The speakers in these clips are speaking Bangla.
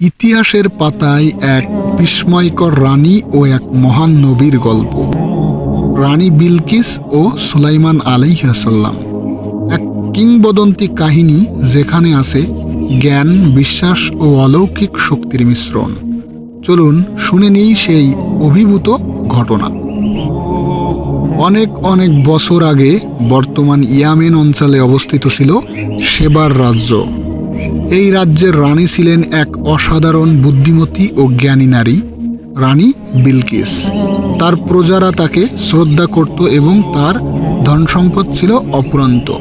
ইতিহাসের পাতায় এক বিস্ময়কর রানী ও এক মহান নবীর গল্প। রানী বিলকিস ও সুলাইমান আলাইহাসাল্লাম এক কিংবদন্তি কাহিনী যেখানে আছে জ্ঞান, বিশ্বাস ও অলৌকিক শক্তির মিশ্রণ। চলুন শুনে নিই সেই অভিভূত ঘটনা। অনেক অনেক বছর আগে বর্তমান ইয়ামেন অঞ্চলে অবস্থিত ছিল সেবার রাজ্য। এই রাজ্যের রানী ছিলেন এক অসাধারণ বুদ্ধিমতী ও জ্ঞানী নারী, রানী বিলকিস। তার প্রজারা তাকে শ্রদ্ধা করত এবং তার ধনসম্পদ ছিল অপুরন্ত।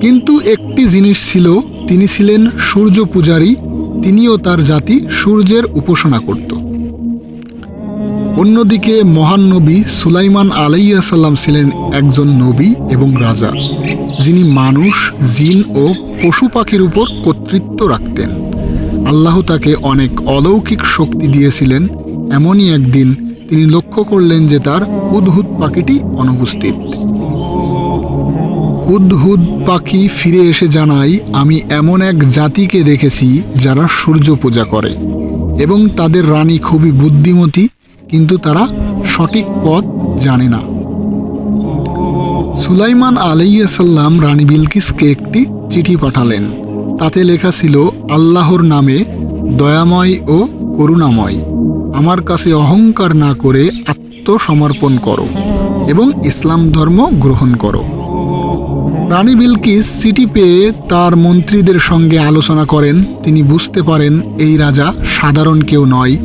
কিন্তু একটি জিনিস ছিল, তিনি ছিলেন সূর্য পূজারী, তিনিও তার জাতি সূর্যের উপাসনা করত। অন্যদিকে মহান নবী সুলাইমান আলাইসাল্লাম ছিলেন একজন নবী এবং রাজা, যিনি মানুষ, জিন ও পশু পাখির উপর কর্তৃত্ব রাখতেন। আল্লাহ তাকে অনেক অলৌকিক শক্তি দিয়েছিলেন, এমনই একদিন তিনি লক্ষ্য করলেন যে তার হুদহুদ পাখিটি অনুপস্থিত। হুদহুদ পাখি ফিরে এসে জানায়, আমি এমন এক জাতিকে দেখেছি যারা সূর্য পূজা করে এবং তাদের রানী খুবই বুদ্ধিমতী কিন্তু তারা সঠিক পথ জানে না। সুলাইমান আলাইসাল্লাম রানী বিলকিসকে একটি চিঠি পাঠালেন। তাতে লেখা ছিল, আল্লাহর নামে দয়াময় ও করুণাময়। আমার কাছে অহংকার না করে আত্মসমর্পণ করো এবং ইসলাম ধর্ম গ্রহণ করো। রানী বিলকিস চিঠি পেয়ে তার মন্ত্রীদের সঙ্গে আলোচনা করেন। তিনি বুঝতে পারেন, এই রাজা সাধারণ কেউ নয়।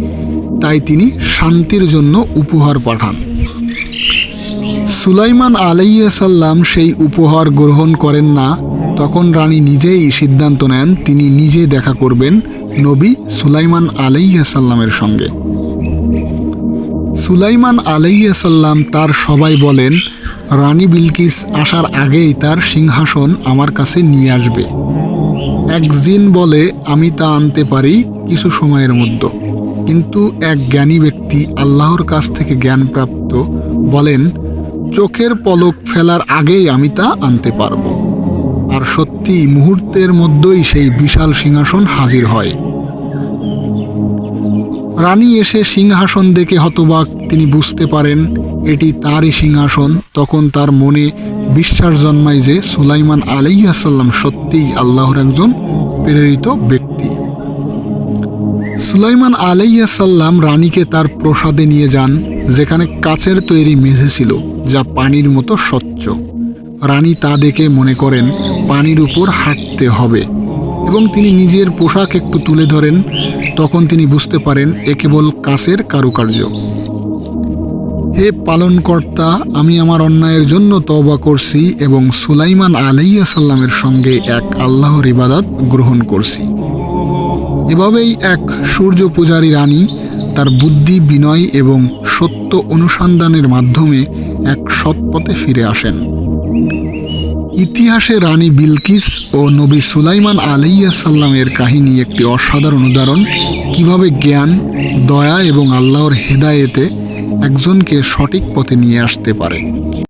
তাই তিনি শান্তির জন্য উপহার পাঠান। সুলাইমান আলাইসাল্লাম সেই উপহার গ্রহণ করেন না। তখন রানী নিজেই সিদ্ধান্ত নেন, তিনি নিজে দেখা করবেন নবী সুলাইমান আলাইসাল্লামের সঙ্গে। সুলাইমান আলাইসাল্লাম তার সবাই বলেন, রানী বিলকিস আসার আগেই তার সিংহাসন আমার কাছে নিয়ে আসবে। এক জিন বলে, আমি তা আনতে পারি কিছু সময়ের মধ্যে। কিন্তু এক জ্ঞানী ব্যক্তি আল্লাহর কাছ থেকে জ্ঞানপ্রাপ্ত বলেন, চোখের পলক ফেলার আগেই আমি তা আনতে পারব। আর সত্যি, মুহূর্তের মধ্যেই সেই বিশাল সিংহাসন হাজির হয়। রানী এসে সিংহাসন দেখে হতবাক। তিনি বুঝতে পারেন, এটি তারই সিংহাসন। তখন তার মনে বিশ্বাস জন্মায় যে সুলাইমান আলাইসাল্লাম সত্যিই আল্লাহর একজন প্রেরিত ব্যক্তি। সুলাইমান আলাইসাল্লাম রানীকে তার প্রসাদে নিয়ে যান, যেখানে কাচের তৈরি মেঝে ছিল, যা পানির মতো স্বচ্ছ। রানী তা দেখে মনে করেন পানির উপর হাঁটতে হবে, এবং তিনি নিজের পোশাক একটু তুলে ধরেন, তখন তিনি বুঝতে পারেন এ কেবল কাছের কারুকার্য। হে পালনকর্তা, আমি আমার অন্যায়ের জন্য তওবা করছি এবং সুলাইমান আলাইয়া সাল্লামের সঙ্গে এক আল্লাহর ইবাদত গ্রহণ করছি। এভাবেই এক সূর্য পূজারী রানী তার বুদ্ধি, বিনয় এবং সত্য অনুসন্ধানের মাধ্যমে এক সৎপথে ফিরে আসেন। ইতিহাসে রানী বিলকিস ও নবী সুলাইমান আলাইয়া সাল্লামের কাহিনী একটি অসাধারণ উদাহরণ। কীভাবে জ্ঞান, দয়া এবং আল্লাহর হেদায়েতে একজনকে সঠিক পথে নিয়ে আসতে পারে।